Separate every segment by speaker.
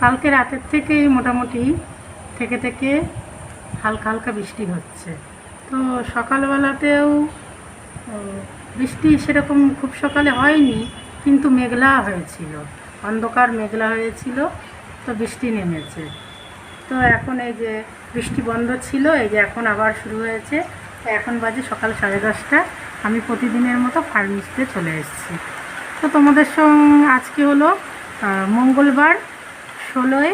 Speaker 1: কালকে রাতের থেকেই মোটামুটি থেকে থেকে হালকা হালকা বৃষ্টি হচ্ছে। তো সকালবেলাতেও বৃষ্টি সেরকম খুব সকালে হয়নি, কিন্তু মেঘলা হয়েছিল। অন্ধকার মেঘলা হয়েছিল, তো বৃষ্টি নেমেছে। তো এখন এই যে বৃষ্টি বন্ধ ছিল, এই যে এখন আবার শুরু হয়েছে এখন বাজে সকাল সাড়ে দশটা। আমি প্রতিদিনের মতো ফার্মিস্টে চলে এসেছি। তো তোমাদের সঙ্গে আজকে হলো মঙ্গলবার ষোলোই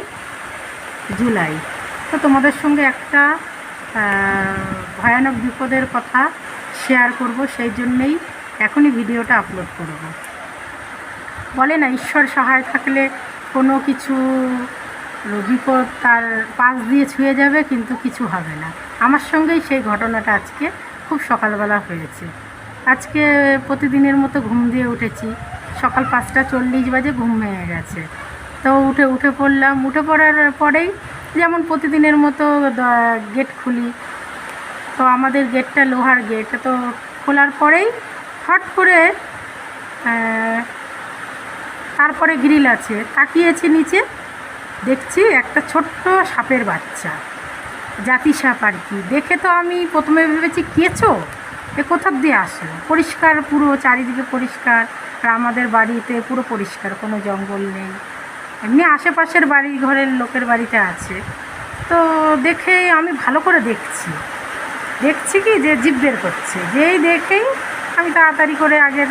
Speaker 1: জুলাই। তো তোমাদের সঙ্গে একটা ভয়ানক বিপদের কথা শেয়ার করব, সেই জন্যেই এখনই ভিডিওটা আপলোড করব। বলে না, ঈশ্বর সহায় থাকলে কোনো কিছু বিপদ তার পাশ দিয়ে ছুঁয়ে যাবে, কিন্তু কিছু হবে না। আমার সঙ্গেই সেই ঘটনাটা আজকে খুব সকালবেলা হয়েছে। আজকে প্রতিদিনের মতো ঘুম দিয়ে উঠেছি। সকাল পাঁচটা চল্লিশ বাজে ঘুম ভেঙে গেছে। তো উঠে উঠে পড়লাম। উঠে পড়ার পরেই যেমন প্রতিদিনের মতো গেট খুলি। তো আমাদের গেটটা লোহার গেট তো খোলার পরেই হট করে তারপরে গ্রিল আছে। তাকিয়েছি নিচে, দেখছি একটা ছোট্ট সাপের বাচ্চা। জাতি সাপ আর কি। দেখে তো আমি প্রথমে ভেবেছি কেঁচো এ কোথার দিয়ে আসে পরিষ্কার পুরো, চারিদিকে পরিষ্কার। আর আমাদের বাড়িতে পুরো পরিষ্কার, কোনো জঙ্গল নেই। এমনি আশেপাশের বাড়ি, ঘরের লোকের বাড়িতে আছে। তো দেখে আমি ভালো করে দেখছি। দেখছি কি? যে জিভ বের করছে। যেই দেখেই আমি তাড়াতাড়ি করে আগের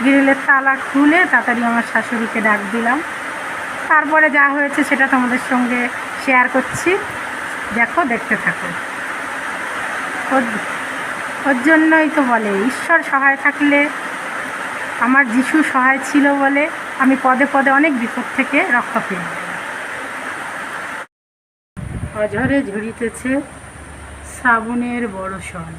Speaker 1: গ্রিলের তালা খুলে তাড়াতাড়ি আমার শাশুড়িকে ডাক দিলাম। তারপরে যা হয়েছে সেটা তোমাদের সঙ্গে শেয়ার করছি। দেখো, দেখতে থাকো। ওর ওর জন্যই তো বলে, ঈশ্বর সহায় থাকলে আমার যিশু সহায় ছিল বলে আমি পদে পদে অনেক বিপদ থেকে রক্ষা পেয়ে অঝরে ঝরিতেছে শ্রাবণের বড় সন